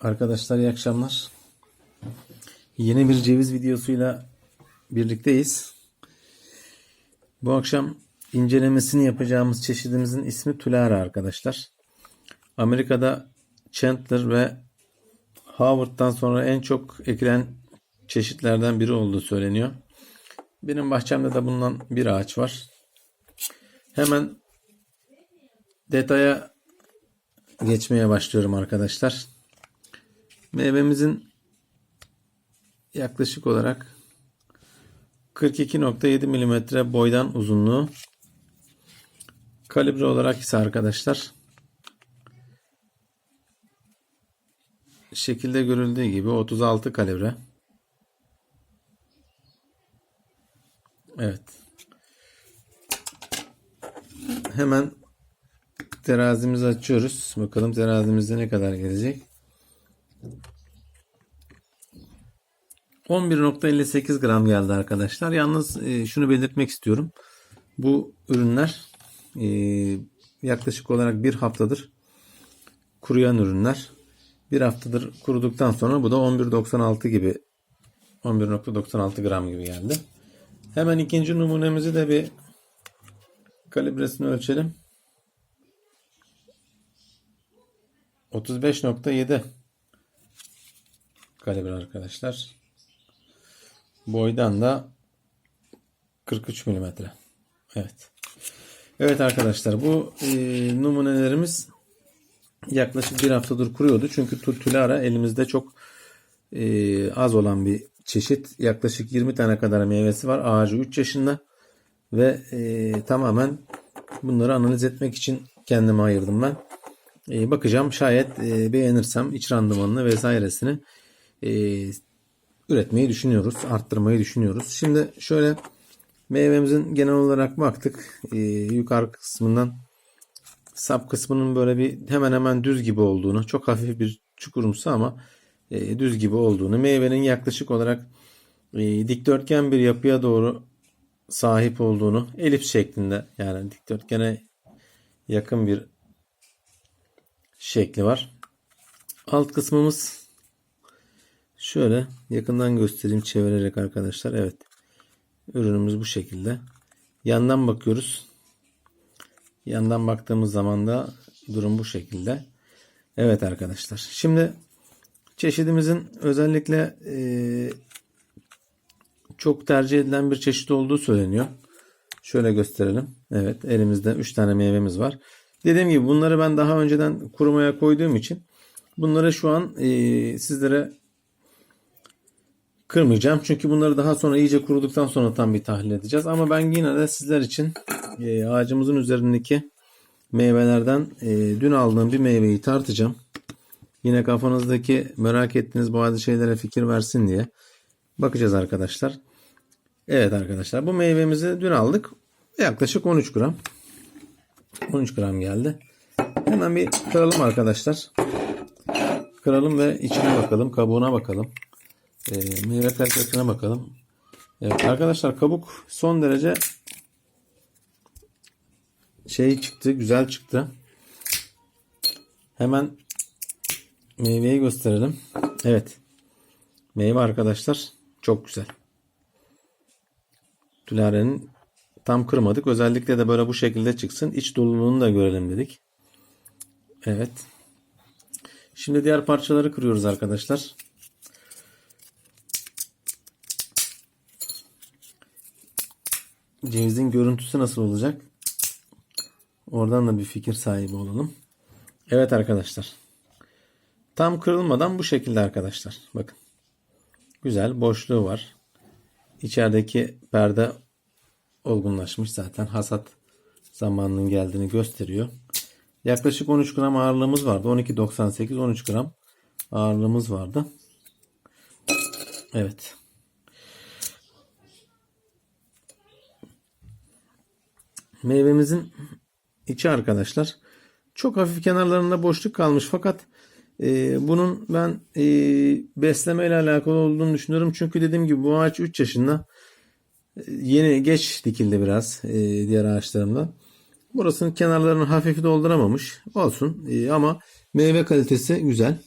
Arkadaşlar iyi akşamlar. Yeni bir ceviz videosuyla birlikteyiz. Bu akşam incelemesini yapacağımız çeşidimizin ismi Tulara arkadaşlar. Amerika'da Chandler ve Howard'dan sonra en çok ekilen çeşitlerden biri olduğu söyleniyor. Benim bahçemde de bundan bir ağaç var. Hemen detaya geçmeye başlıyorum arkadaşlar. Meyvemizin yaklaşık olarak 42.7 mm boydan uzunluğu. Kalibre olarak ise arkadaşlar şekilde görüldüğü gibi 36 kalibre. Evet. Hemen terazimizi açıyoruz. Bakalım terazimizde ne kadar gelecek. 11.58 gram geldi arkadaşlar. Yalnız e, şunu belirtmek istiyorum. Bu ürünler e, yaklaşık olarak bir haftadır kuruyan ürünler. Bir haftadır kuruduktan sonra bu da 11.96 gibi 11.96 gram gibi geldi. Hemen ikinci numunemizi de bir kalibresini ölçelim. 35.7 kalibre arkadaşlar. Boydan da 43 mm. Evet. Evet arkadaşlar bu e, numunelerimiz yaklaşık bir haftadır kuruyordu. Çünkü Tulara elimizde çok e, az olan bir çeşit. Yaklaşık 20 tane kadar meyvesi var. Ağacı 3 yaşında ve e, tamamen bunları analiz etmek için kendime ayırdım ben. E, bakacağım şayet e, beğenirsem iç randımanını vesairesini e, üretmeyi düşünüyoruz. Arttırmayı düşünüyoruz. Şimdi şöyle meyvemizin genel olarak baktık. E, yukarı kısmından sap kısmının böyle bir hemen hemen düz gibi olduğunu, çok hafif bir çukurumsu ama e, düz gibi olduğunu, meyvenin yaklaşık olarak e, dikdörtgen bir yapıya doğru sahip olduğunu, elips şeklinde yani dikdörtgene yakın bir şekli var. Alt kısmımız şöyle yakından göstereyim çevirerek arkadaşlar. Evet. Ürünümüz bu şekilde. Yandan bakıyoruz. Yandan baktığımız zaman da durum bu şekilde. Evet arkadaşlar. Şimdi çeşidimizin özellikle e, çok tercih edilen bir çeşit olduğu söyleniyor. Şöyle gösterelim. Evet elimizde 3 tane meyvemiz var. Dediğim gibi bunları ben daha önceden kurumaya koyduğum için bunları şu an e, sizlere kırmayacağım. Çünkü bunları daha sonra iyice kuruduktan sonra tam bir tahlil edeceğiz. Ama ben yine de sizler için e, ağacımızın üzerindeki meyvelerden e, dün aldığım bir meyveyi tartacağım. Yine kafanızdaki merak ettiğiniz bazı şeylere fikir versin diye. Bakacağız arkadaşlar. Evet arkadaşlar bu meyvemizi dün aldık. Yaklaşık 13 gram. 13 gram geldi. Hemen bir kıralım arkadaşlar. Kıralım ve içine bakalım. Kabuğuna bakalım. E, meyve kalitesine bakalım. Evet arkadaşlar kabuk son derece şey çıktı. Güzel çıktı. Hemen meyveyi gösterelim. Evet. Meyve arkadaşlar çok güzel. Tülarenin tam kırmadık. Özellikle de böyle bu şekilde çıksın. İç doluluğunu da görelim dedik. Evet. Şimdi diğer parçaları kırıyoruz arkadaşlar. Cevizin görüntüsü nasıl olacak? Oradan da bir fikir sahibi olalım. Evet arkadaşlar. Tam kırılmadan bu şekilde arkadaşlar. Bakın. Güzel boşluğu var. İçerideki perde olgunlaşmış zaten. Hasat zamanının geldiğini gösteriyor. Yaklaşık 13 gram ağırlığımız vardı. 12.98 13 gram ağırlığımız vardı. Evet. Meyvemizin içi arkadaşlar çok hafif kenarlarında boşluk kalmış fakat e, bunun ben e, besleme ile alakalı olduğunu düşünüyorum. Çünkü dediğim gibi bu ağaç 3 yaşında e, yeni geç dikildi biraz e, diğer ağaçlarımda. Burasının kenarlarını hafif dolduramamış. Olsun e, ama meyve kalitesi güzel.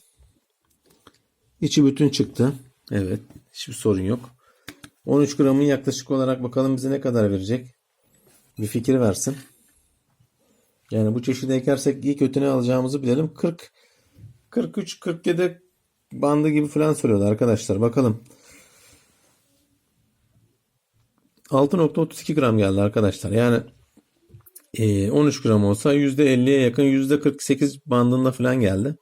İçi bütün çıktı. Evet. Hiçbir sorun yok. 13 gramın yaklaşık olarak bakalım bize ne kadar verecek. Bir fikir versin. Yani bu çeşidi ekersek iyi kötü ne alacağımızı bilelim. 40 43 47 bandı gibi falan söylüyorlar arkadaşlar. Bakalım. 6.32 gram geldi arkadaşlar. Yani e, 13 gram olsa %50'ye yakın %48 bandında falan geldi.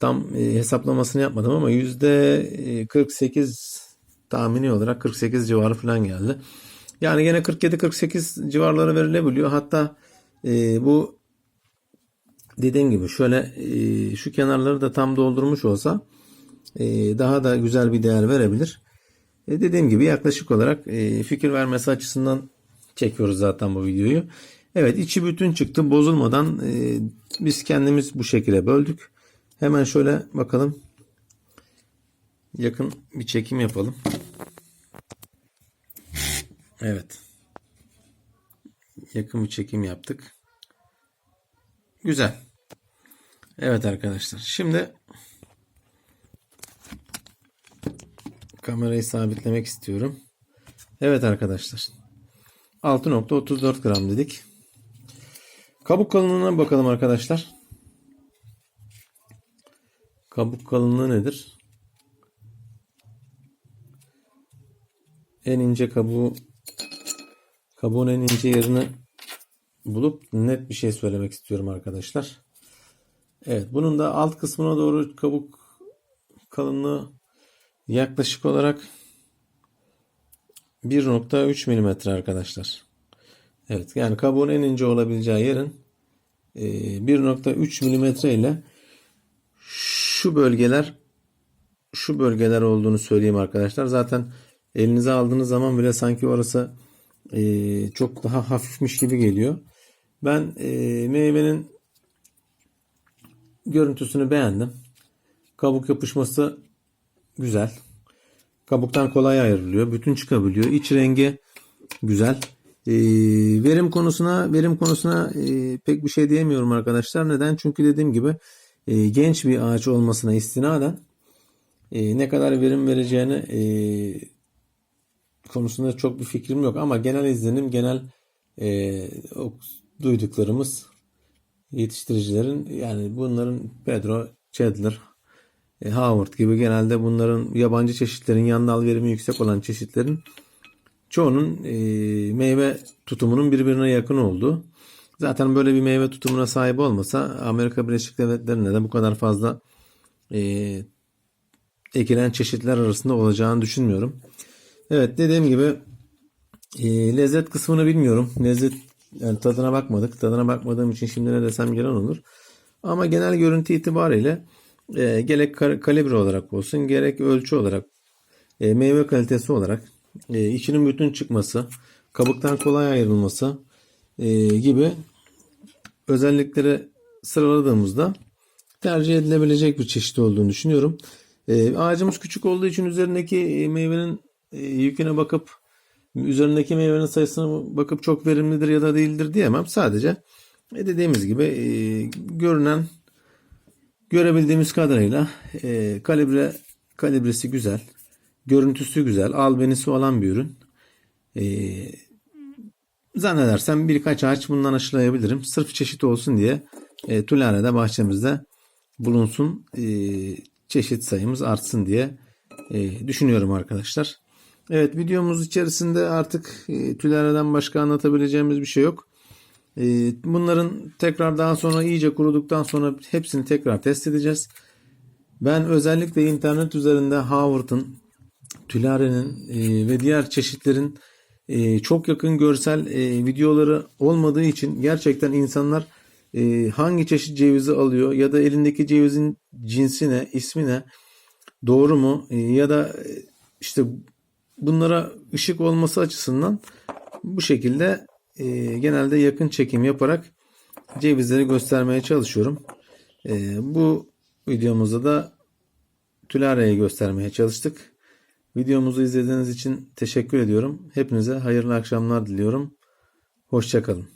Tam e, hesaplamasını yapmadım ama %48 tahmini olarak 48 civarı falan geldi. Yani gene 47-48 civarları verilebiliyor. Hatta e, bu dediğim gibi şöyle e, şu kenarları da tam doldurmuş olsa e, daha da güzel bir değer verebilir. E, dediğim gibi yaklaşık olarak e, fikir vermesi açısından çekiyoruz zaten bu videoyu. Evet içi bütün çıktı bozulmadan e, biz kendimiz bu şekilde böldük. Hemen şöyle bakalım. Yakın bir çekim yapalım. Evet. Yakın bir çekim yaptık. Güzel. Evet arkadaşlar. Şimdi kamerayı sabitlemek istiyorum. Evet arkadaşlar. 6.34 gram dedik. Kabuk kalınlığına bakalım arkadaşlar. Kabuk kalınlığı nedir? En ince kabuğu kabuğun en ince yerini bulup net bir şey söylemek istiyorum arkadaşlar. Evet bunun da alt kısmına doğru kabuk kalınlığı yaklaşık olarak 1.3 milimetre arkadaşlar. Evet yani kabuğun en ince olabileceği yerin 1.3 milimetre ile şu bölgeler şu bölgeler olduğunu söyleyeyim arkadaşlar. Zaten elinize aldığınız zaman bile sanki orası e, çok daha hafifmiş gibi geliyor. Ben e, meyvenin görüntüsünü beğendim. Kabuk yapışması güzel. Kabuktan kolay ayrılıyor. Bütün çıkabiliyor. İç rengi güzel. E, verim konusuna verim konusuna e, pek bir şey diyemiyorum arkadaşlar. Neden? Çünkü dediğim gibi e, genç bir ağaç olmasına istinaden e, ne kadar verim vereceğini e, konusunda çok bir fikrim yok ama genel izlenim genel e, duyduklarımız yetiştiricilerin yani bunların Pedro, Chandler, e, Howard gibi genelde bunların yabancı çeşitlerin yan dal verimi yüksek olan çeşitlerin çoğunun e, meyve tutumunun birbirine yakın olduğu. Zaten böyle bir meyve tutumuna sahip olmasa Amerika Birleşik Devletleri'nde de bu kadar fazla e, ekilen çeşitler arasında olacağını düşünmüyorum. Evet dediğim gibi e, lezzet kısmını bilmiyorum. Lezzet yani tadına bakmadık. Tadına bakmadığım için şimdi ne desem yalan olur. Ama genel görüntü itibariyle e, gerek kalibre olarak olsun gerek ölçü olarak e, meyve kalitesi olarak e, içinin bütün çıkması kabuktan kolay ayrılması e, gibi özellikleri sıraladığımızda tercih edilebilecek bir çeşit olduğunu düşünüyorum. E, ağacımız küçük olduğu için üzerindeki e, meyvenin yüküne bakıp üzerindeki meyvenin sayısına bakıp çok verimlidir ya da değildir diyemem. Sadece e, dediğimiz gibi e, görünen görebildiğimiz kadarıyla e, kalibre kalibresi güzel. Görüntüsü güzel. Albenisi olan bir ürün. E, zannedersem birkaç ağaç bundan aşılayabilirim. Sırf çeşit olsun diye e, Tulare'de bahçemizde bulunsun. E, çeşit sayımız artsın diye e, düşünüyorum arkadaşlar. Evet videomuz içerisinde artık e, Tülare'den başka anlatabileceğimiz bir şey yok. E, bunların tekrar daha sonra iyice kuruduktan sonra hepsini tekrar test edeceğiz. Ben özellikle internet üzerinde Howard'ın, Tülare'nin e, ve diğer çeşitlerin e, çok yakın görsel videoları olmadığı için gerçekten insanlar hangi çeşit cevizi alıyor ya da elindeki cevizin cinsine, ismine doğru mu ya da işte bunlara ışık olması açısından bu şekilde e, genelde yakın çekim yaparak cevizleri göstermeye çalışıyorum. E, bu videomuzda da Tülare'yi göstermeye çalıştık. Videomuzu izlediğiniz için teşekkür ediyorum. Hepinize hayırlı akşamlar diliyorum. Hoşçakalın.